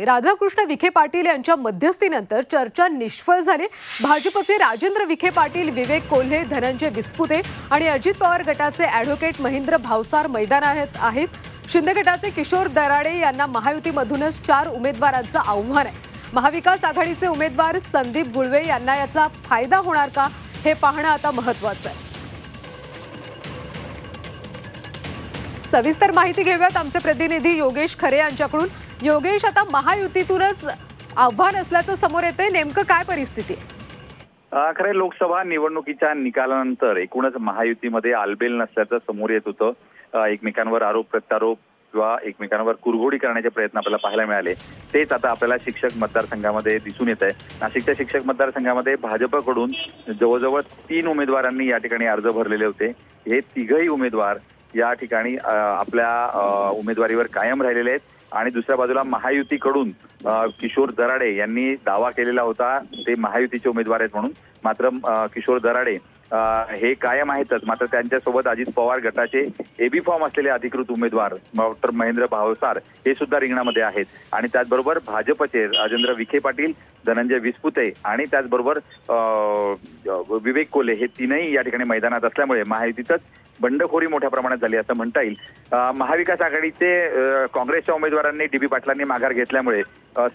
राधाकृष्ण विखे पाटील यांच्या मध्यस्थीनंतर चर्चा निष्फळ झाली. भाजपचे राजेंद्र विखे पाटील विवेक कोल्हे धनंजय विस्पुते आणि अजित पवार गटाचे ॲडव्होकेट महेंद्र भावसार मैदान आहेत. शिंदे गटाचे किशोर दराडे यांना महायुतीमधूनच चार उमेदवारांचं आव्हान आहे. महाविकास आघाडीचे उमेदवार संदीप गुळवे यांना याचा फायदा होणार का हे पाहणं आता महत्वाचं आहे. सविस्तर माहिती घेऊयात. आमचे प्रतिनिधी योगेश खरे यांच्याकडून. योगेश आता महायुतीतूनच आव्हान असल्याचं समोर येते नेमकं काय परिस्थिती आहे? खरे लोकसभा निवडणुकीच्या निकालानंतर एकूणच महायुतीमध्ये आलबेल नसल्याचं समोर येत होतं. एकमेकांवर आरोप प्रत्यारोप किंवा एकमेकांवर कुरघोडी करण्याचे प्रयत्न आपल्याला पाहायला मिळाले. तेच आता आपल्याला शिक्षक मतदारसंघामध्ये दिसून येत आहे नाशिकच्या शिक्षक मतदारसंघामध्ये भाजपकडून जवळजवळ तीन उमेदवारांनी या ठिकाणी अर्ज भरलेले होते. हे तिघही उमेदवार या ठिकाणी आपल्या उमेदवारीवर कायम राहिलेले आहेत. आणि दुसऱ्या बाजूला महायुतीकडून किशोर दराडे यांनी दावा केलेला होता. ते महायुतीचे उमेदवार आहेत म्हणून. मात्र किशोर दराडे हे कायम आहेतच. मात्र त्यांच्यासोबत अजित पवार गटाचे एबी फॉर्म असलेले अधिकृत उमेदवार डॉक्टर महेंद्र भावसार हे सुद्धा रिंगणामध्ये आहेत. आणि त्याचबरोबर भाजपचे राजेंद्र विखे पाटील धनंजय विस्पुते आणि त्याचबरोबर विवेक कोले हे तीनही या ठिकाणी मैदानात असल्यामुळे महायुतीतच बंडखोरी मोठ्या प्रमाणात झाली असं म्हणता येईल. महाविकास आघाडीचे काँग्रेसच्या उमेदवारांनी डीबी पाटलांनी माघार घेतल्यामुळे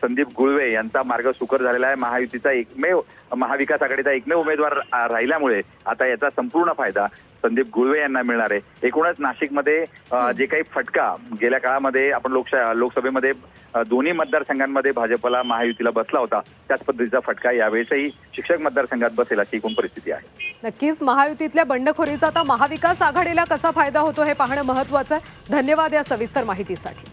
संदीप गुळवे यांचा मार्ग सुकर झालेला आहे. महायुतीचा एकमेव महाविकास आघाडीचा एकमेव उमेदवार राहिल्यामुळे आता याचा संपूर्ण फायदा संदीप गुळवे यांना मिळणार आहे. एकूणच नाशिकमध्ये जे काही फटका गेल्या काळामध्ये आपण लोकशा लोकसभेमध्ये दोन्ही मतदारसंघांमध्ये भाजपला महायुतीला बसला होता त्याच पद्धतीचा फटका यावेळेसही शिक्षक मतदारसंघात बसेल अशी एकूण परिस्थिती आहे. नक्कीच महायुतीतल्या बंडखोरीचा आता महाविकास आघाडीला कसा फायदा होतो हे पाहणं महत्वाचं आहे धन्यवाद या सविस्तर माहितीसाठी.